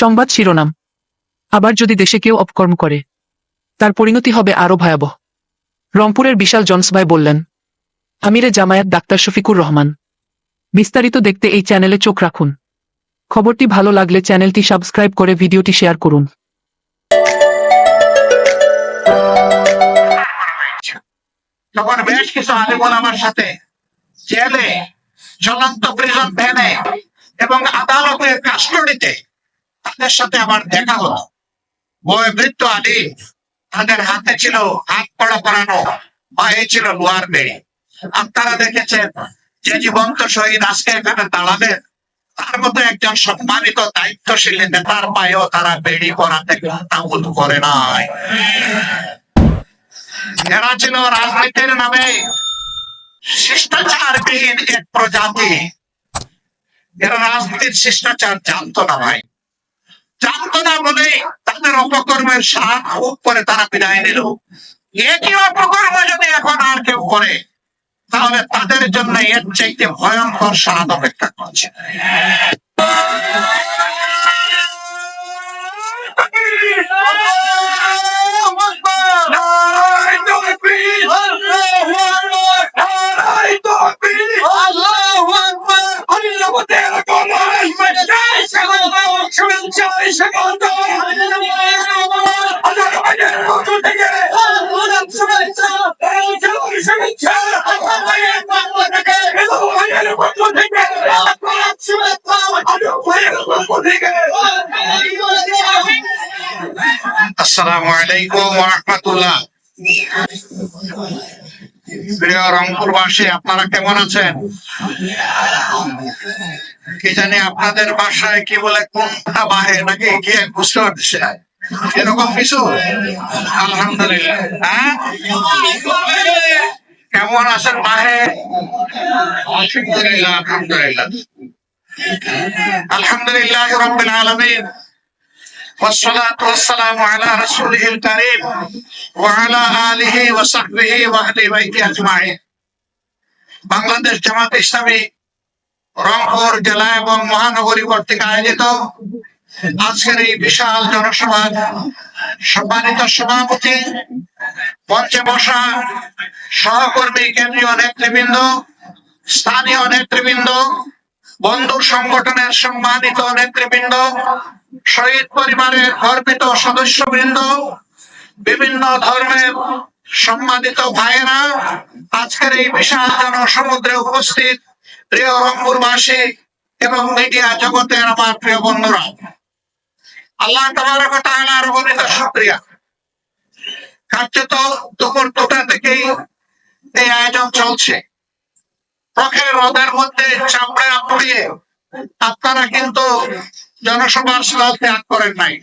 সংবাদ শিরোনাম। আবার যদি দেশে কেউ অপকর্ম করে, তার পরিণতি হবে আরও ভয়াবহ। রংপুরের বিশাল জনসভায় বললেন, আমিরে জামায়াত ডাক্তার শফিকুর রহমান। বিস্তারিত দেখতে এই চ্যানেলে চোখ রাখুন। খবরটি ভালো লাগলে চ্যানেলটি সাবস্ক্রাইব করে ভিডিওটি শেয়ার করুন। তখন বেশ কিছু আলিমুল আমার সাথে জেলে, জ্বলন্ত প্রিজন ভ্যানে এবং আদালতের কাস্টডিতে তাদের সাথে আমার দেখা হলো। বৃত্ত আলী তাদের হাতে ছিল হাত পড়া পড়ানো পায়ে ছিল লোয়ার বেড়ি। আপনারা দেখেছেন যে জীবন্ত শহীদ আজকে এখানে দাঁড়াবেন তার মতো একজন সম্মানিত দায়িত্বশীল নেতার পায়েও তারা বেড়ি পরাতে তাগুল করে নাই। এরা ছিল রাজনীতির নামে শিষ্টাচারবিহীন এক প্রজাতি। এরা রাজনীতির শিষ্টাচার জানতো না ভাই। জানতো না বলেই তাদের অপকর্মের সাত খুব করে তারা বিদায় নিল। একই অপকর্ম যদি এখন আর কেউ করে, তাহলে তাদের জন্য এর চাইতে ভয়ঙ্কর স্বাদ অপেক্ষা করছে। আপনাদের বাসায় কি বলে কোনটা বাহে নাকি গিয়ে এরকম কিছু? আলহামদুলিল্লাহ। হ্যাঁ? কেমন আছেন বাহে? আলহামদুলিল্লাহ আলহামদুলিল্লাহ। আলহামদুলিল্লাহ আলামিন। والصلاة والسلام على رسوله الكريم وعلى آله وصحبه وأهل بيته أجمعين বাংলাদেশ জামাত ইসলামী রংপুর জেলা এবং মহানগরী কর্তৃক আয়োজিত আজকের এই বিশাল জনসভার সম্মানিত সভাপতি মঞ্চে বসা সহকর্মী কেন্দ্রীয় নেতৃবৃন্দ স্থানীয় নেতৃবৃন্দ বন্ধু সংগঠনের সম্মানিত নেতৃবৃন্দ, শহীদ পরিবারের গর্বিত সদস্যবৃন্দ, বিভিন্ন ধর্মের সম্মানিত ভাইয়েরা, আজকের এই বিশাল জনসমুদ্রে উপস্থিত প্রিয় রংপুরবাসী এবং মিডিয়া জগতের আমার প্রিয় বন্ধুরা। আল্লাহ তাআলার অগণিত শুকরিয়া। কার্যত দুপুর দুটা থেকেই এই আয়োজন চলছে। প্রখের রোদের মধ্যে চামড়া পুড়িয়ে আপনারা কিন্তু জনসভার সাল ত্যাগ করেন নাই।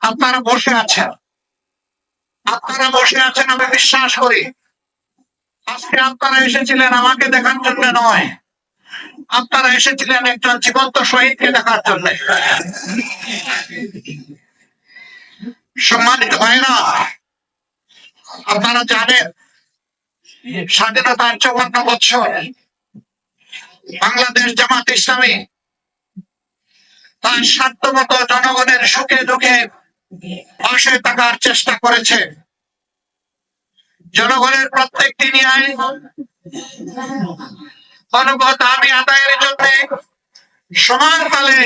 আপনারা বসে আছেন। আপনারা বসে আছেন, আমি বিশ্বাস করি। আজকে আপনারা এসেছিলেন আমাকে দেখার জন্য নয়। আপনারা এসেছিলেন একজন জীবন্ত শহীদকে দেখার জন্য। সম্মানিত হয় না। আপনারা জানেন স্বাধীনতার চৌবান্ন বছর বাংলাদেশ জামাত ইসলামী তার সাধ্যমতো জনগণের সুখে দুঃখে পাশে থাকার চেষ্টা করেছে। জনগণের প্রত্যেকটি ন্যায় অনুগত আদায়ের জন্য সমান তালে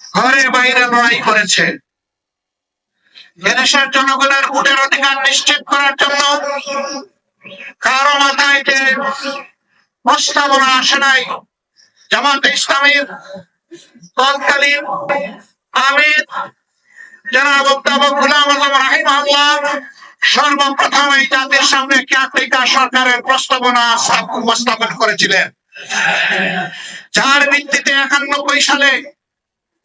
ঘরে বাইরে লড়াই করেছে। এদেশের জনগণের ভোটের অধিকার নিশ্চিত করার জন্য কারও মাথায় প্রস্তাবনা আসে নাই? জামাত ইসলামীর তৎকালীন আমির গুলাম আজম রাহিম আল্লাহ, সর্বপ্রথম এই জাতির সামনে কেয়ারটেকার সরকারের প্রস্তাবনা উপস্থাপন করেছিলেন? যার ভিত্তিতে একানব্বই সালে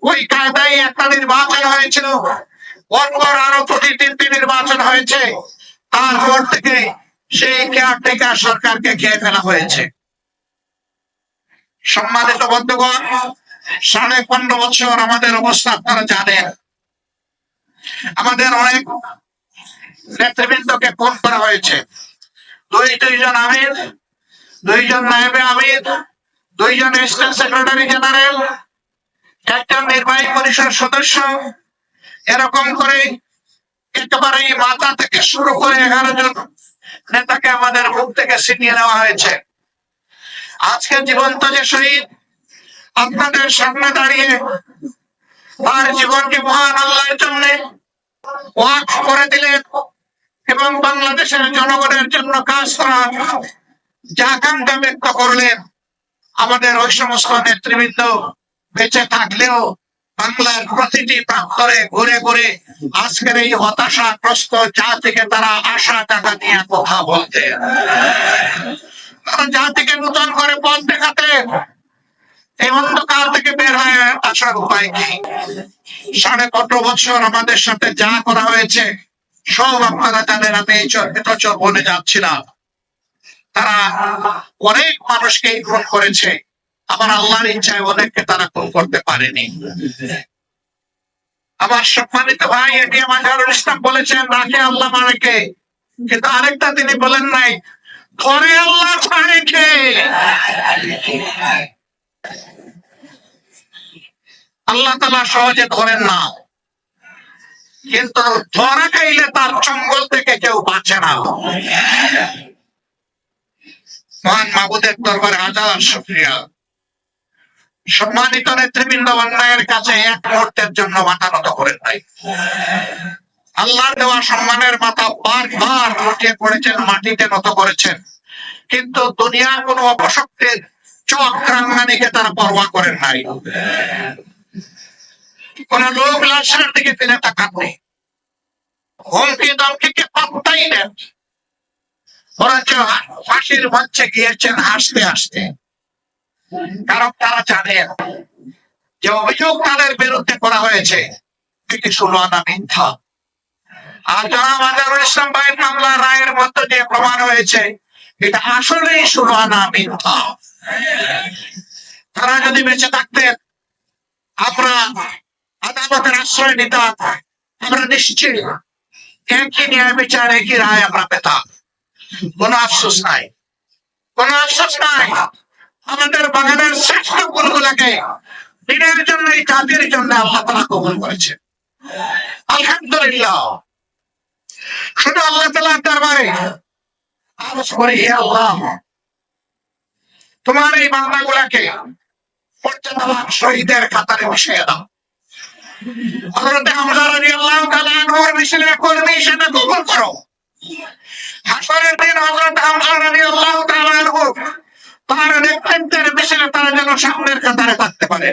ওই কায়দায় একটা নির্বাচন হয়েছিল। পরপর আরও তিনটি নির্বাচন হয়েছে। তারপর থেকে সেই কেয়ারটেকার সরকারকে খেয়ে ফেলা হয়েছে। সম্মানিত বন্ধুগণ, সাড়ে পনেরো বছর আমাদের অবস্থা আপনারা জানেন। আমাদের অনেক নেতৃবৃন্দকে ফোন করা হয়েছে। দুই দুইজন আমির, দুইজন নায়েবে আমির, দুইজন স্টেট সেক্রেটারি জেনারেল একজন নির্বাহী পরিষদ সদস্য। এরকম করে একেবারে মাথা থেকে শুরু করে এগারো জন নেতাকে আমাদের মুখ থেকে ছিনিয়ে নেওয়া হয়েছে। আজকে জীবন্ত যে শহীদ, আপনাদের সামনে দাঁড়িয়ে তার জীবনকে মহান আল্লাহর জন্য ওয়াক করে দিলেন এবং বাংলাদেশের জনগণের জন্য কাজ করার যে আকাঙ্ক্ষা ব্যক্ত করলেন। আমাদের ওই সমস্ত নেতৃবৃন্দ বেঁচে থাকলেও বাংলার প্রতিটি প্রান্তরে ঘুরে ঘুরে আজকের এই হতাশাগ্রস্ত যা থেকে তারা আশা টাকা নিয়ে কথা বলতে তারা থেকে নতুন করে পথ দেখাতে, এই অন্ধকার থেকে বের হয়ে আসার উপায় কি? সাড়ে পনেরো বছর আমাদের সাথে যা করা হয়েছে, সব আপনারা জানেন, আমি এই চর বলে যাচ্ছিলাম। তারা অনেক মানুষকে খুন করেছে। আমার আল্লাহর ইচ্ছায় অনেককে তারা খুন করতে পারেনি। আমার সম্মানিত ভাই, এটি মাজারুল ইসলাম বলেছেন, রাখে আল্লাহ মারেকে কিন্তু আরেকটা তিনি বলেন নাই, ধরে আল্লাহ ছাড়েকে আল্লাহ তালা সহজে ধরেন না। কিন্তু ধরা খাইলে তার জঙ্গল থেকে কেউ বাঁচে না। মহান মাবুদের দরবারে হাজার শুক্রিয়া। সম্মানিত নেতৃবৃন্দ, অন্যায়ের কাছে এক মুহূর্তের জন্য মাথা নত করেন নাই। আল্লাহর দেওয়া সম্মানের মাথা বারবার উঠিয়ে পড়েছেন, মাটিতে নত করেছেন। কিন্তু দুনিয়ার কোন অপশক্তির চক্রাঙ্গানিকে তারা পরোয়া করেন নাই। কোন লোক লাশের দিকে ফিরে তাকাননি হুমকি দমকিকে পাত্তাই নেন বরঞ্চ ফাঁসির মঞ্চে গিয়েছেন হাসতে হাসতে। কারণ তারা জানেন যে অভিযোগ তাদের বিরুদ্ধে করা হয়েছে এটি ষোলো আনা মিথ্যা। আর যারা মাজারুল ইসলাম ভাইয়ের মামলা রায়ের মধ্য দিয়ে প্রমাণ হয়েছে, এটা আসলেই ষোলো আনা মিথ্যা। তারা যদি বেঁচে থাকতেন, আমরা আদালতের আশ্রয় নিতাম, আমরা নিশ্চিত একই ন্যায় বিচার, একই রায় আমরা পেতাম। কোনো আফসোস নাই। কোনো আফসোস নাই। আমাদের বাগানের শ্রেষ্ঠ গুণগুলাকে দিনের জন্য, এই জাতির জন্য আল্লাহ তালা কবুল করেছে। আলহামদুলিল্লাহ। শুধু আল্লাহ তালার দরবারে। আরজ করি হে আল্লাহ, তোমার এই বাংলাগুলাকে পর্যটন শহীদের খাতারে মিশিয়ে দাও। হযরত হামজা রাদিয়াল্লাহু তাআলা আনহুর মিছিলে কর্মী হিসেবে কবুল করো হাসরের দিন হযরত হামজা রাদিয়াল্লাহু তাআলা আনহু তার নেতৃত্বের মিছিলে তারা যেন সামনের কাতারে থাকতে পারে।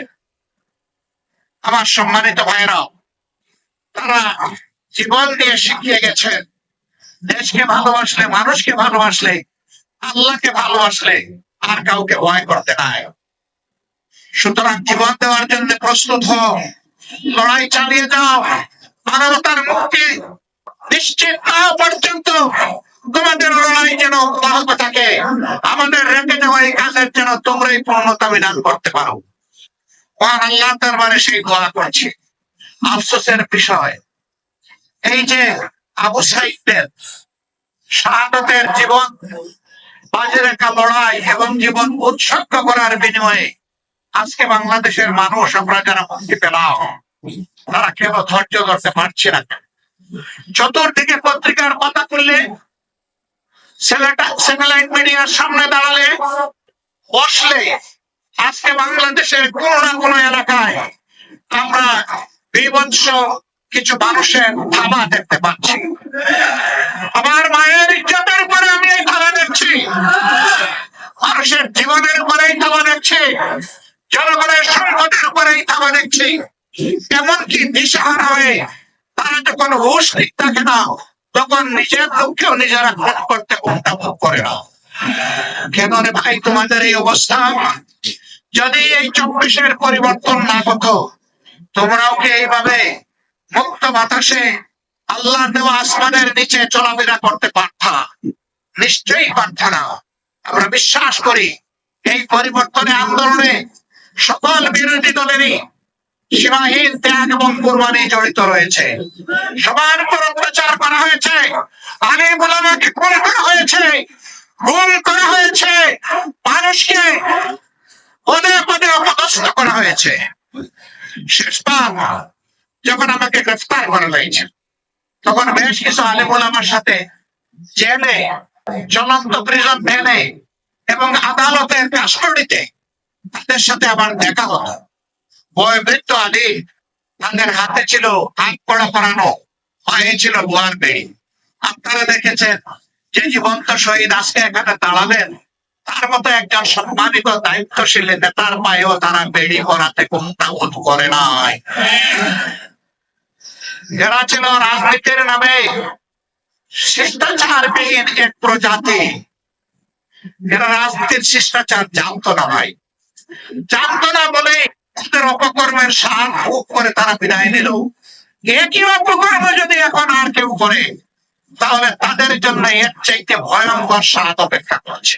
আমার সম্মানিত তারা জীবন দিয়ে শিখিয়ে গেছেন দেশকে ভালোবাসলে, মানুষকে ভালোবাসলে, আল্লাহকে ভালোবাসলে আর কাউকে ভয় করতে নাই। সুতরাং জীবন দেওয়ার জন্য প্রস্তুত হও, লড়াই চালিয়ে যাও, মানবতার মুক্তি নিশ্চিত পর্যন্ত তোমাদের লড়াই যেন অব্যাহত থাকে, আমাদের রেখে দেওয়া এই কাজের যেন তোমরাই পূর্ণতা বিধান করতে পারো। সেই করছি। আফসোসের বিষয়, এই যে আবু শাহাদতের জীবন বাজে রেখা লড়াই এবং জীবন উৎসর্গ করার বিনিময়ে আজকে বাংলাদেশের মানুষ আমরা যারা মুক্তি পেলাম তারা কেন ধৈর্য ধরতে পারছে না। চতুর্দিকে পত্রিকার কথা করলে স্যাটেলাইট মিডিয়ার সামনে দাঁড়ালে বসলে আজকে বাংলাদেশের কোন না কোন এলাকায় আমরা বিভৎস কিছু মানুষের থাবা দেখতে পাচ্ছি। আমার মায়ের ইজ্জতের উপরে আমি এই থাবা দেখছি। মানুষের জীবনের উপরে এই থাবা দেখছি। জনগণের সম্পদের উপরে এই থাবা দেখছি। এমনকি দিশাহারা হয়ে তারা যখন হুশ ঠিক থাকে না। তখন নিজের দুঃখেও নিজেরা ভোগ করতে ভোগ করে না। কেন রে ভাই, তোমাদের এই অবস্থা? যদি এই চব্বিশের পরিবর্তন না হতো, তোমরাও কি এইভাবে মুক্ত বাতাসে আল্লাহ দেওয়া আসমানের নিচে চলাফেরা করতে পারতা নিশ্চয়ই পারত না। আমরা বিশ্বাস করি, এই পরিবর্তনে, আন্দোলনে সকল বিরোধী দলেরই সীমাহীন ত্যাগ এবং কোরবানি জড়িত রয়েছে। সবার উপর অত্যাচার করা হয়েছে। আগে গোলামাকে খুন করা হয়েছে গুম করা হয়েছে, মানুষকে পদে পদে অপদস্থ করা হয়েছে। শেষবার যখন আমাকে গ্রেফতার করা হয়েছে, তখন বেশ কিছু আলেমুল আমার সাথে জেলে, জ্বলন্ত প্রিজন ভ্যানে এবং আদালতের কাস্টডিতে তাদের সাথে আমার দেখা হতো বয়বৃত্ত আলী তাদের হাতে ছিল হাত পড়া করানো পায়ে ছিল গোয়ার বেড়ি। আপনারা দেখেছেন যে জীবন্ত শহীদ আজকে এখানে দাঁড়ালেন, তার মতো একজন সম্মানিত দায়িত্বশীল নেতার পায়েও তারা বেড়ি করাতে কোনটা বোধ করে নাই। এরা ছিল রাজনীতির নামে শিষ্টাচারবিহীন এক প্রজাতি এরা রাজনীতির শিষ্টাচার জানতো না ভাই। জানতো না বলে তাদের অপকর্মের সার ভোগ করে তারা বিদায় নিল। একই অপকর্ম যদি এখন আর কেউ করে, তাহলে তাদের জন্য এর চাইতে ভয়ঙ্কর সাত অপেক্ষা করছে।